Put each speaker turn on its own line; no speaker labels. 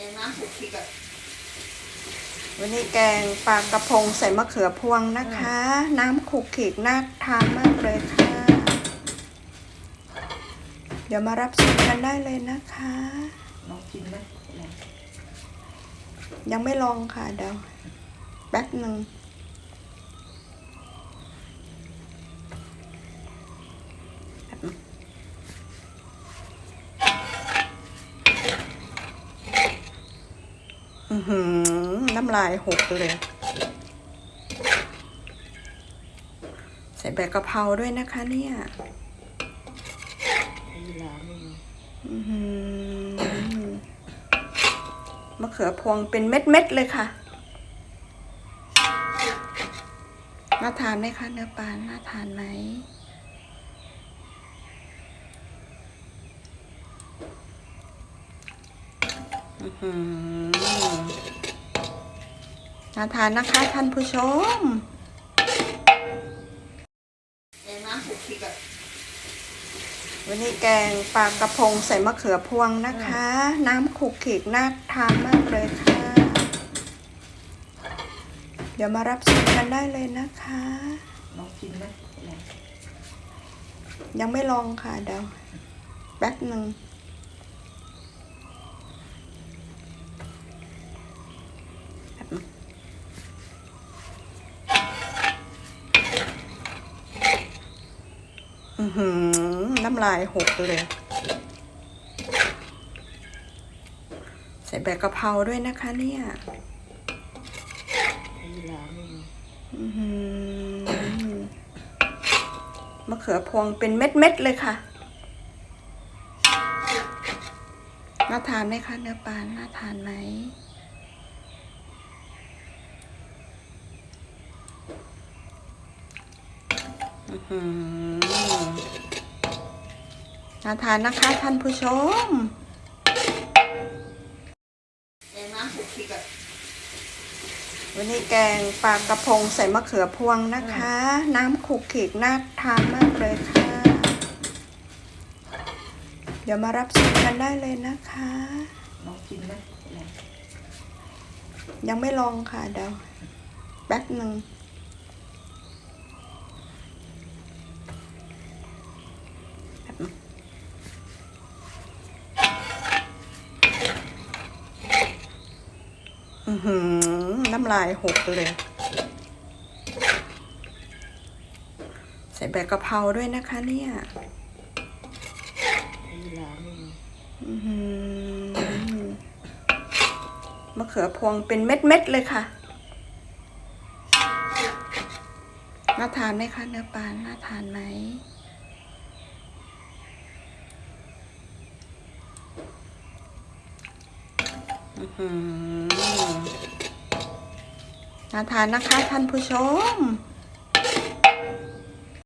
แกงน้ำผูกพริกอะ
วันนี้แกงปลากระพงใส่มะเขือพวงนะคะ น้ำขลุกขลิกน่าทานมากเลยค่ะ เดี๋ยวมารับชิมกันได้เลยนะคะ
ลองกินไหม
ยังไม่ลองค่ะเดี๋ยวแป๊บหนึ่งแป๊บหนึ่งอื้อหือ น้ำลายหกเลย ใส่ใบกะเพราด้วยนะคะเนี่ยมะเขือพวงเป็นเม็ดๆเลยค่ะ น่าทานไหมคะเนื้อปลา น่าทานไหม อื้อหือ น่าทานนะคะท่านผู้ชม
แกงน้ำผูกพริกอะ
วันนี้แกงปลากระพงใส่มะเขือพวงนะคะ น้ำขลุกขลิกน่าทานมากเลยค่ะ เดี๋ยวมารับชิมกันได้เลยนะคะ
ลองกินไหม
ยังไม่ลองค่ะเดี๋ยวแป๊บหนึ่งแป๊บหนึ่งอื้อหือ น้ำลายหกเลย ใส่ใบกะเพราด้วยนะคะเนี่ย
ลีลาไม่มี
อื้อหือมะเขือพวงเป็นเม็ดๆเลยค่ะ น่าทานไหมคะเนื้อปลา น่าทานไหม อื้อหือ น่าทานนะคะท่านผู้ชม
แกงน้ำผูกพริกอะ
วันนี้แกงปลากระพงใส่มะเขือพวงนะคะ น้ำขลุกขลิกน่าทานมากเลยค่ะ เดี๋ยวมารับชิมกันได้เลยนะคะ
ลองกินไหม
ยังไม่ลองค่ะเดี๋ยวแป๊บหนึ่งแป๊บหนึ่งอื้อหือ น้ำลายหกเลย ใส่ใบกะเพราด้วยนะคะ เนี่ย
ลีลาไม่มี
อื้อหือมะเขือพวงเป็นเม็ดๆเลยค่ะ น่าทานไหมคะเนื้อปลา น่าทานไหม อื้อหือ น่าทานนะคะท่านผู้ชม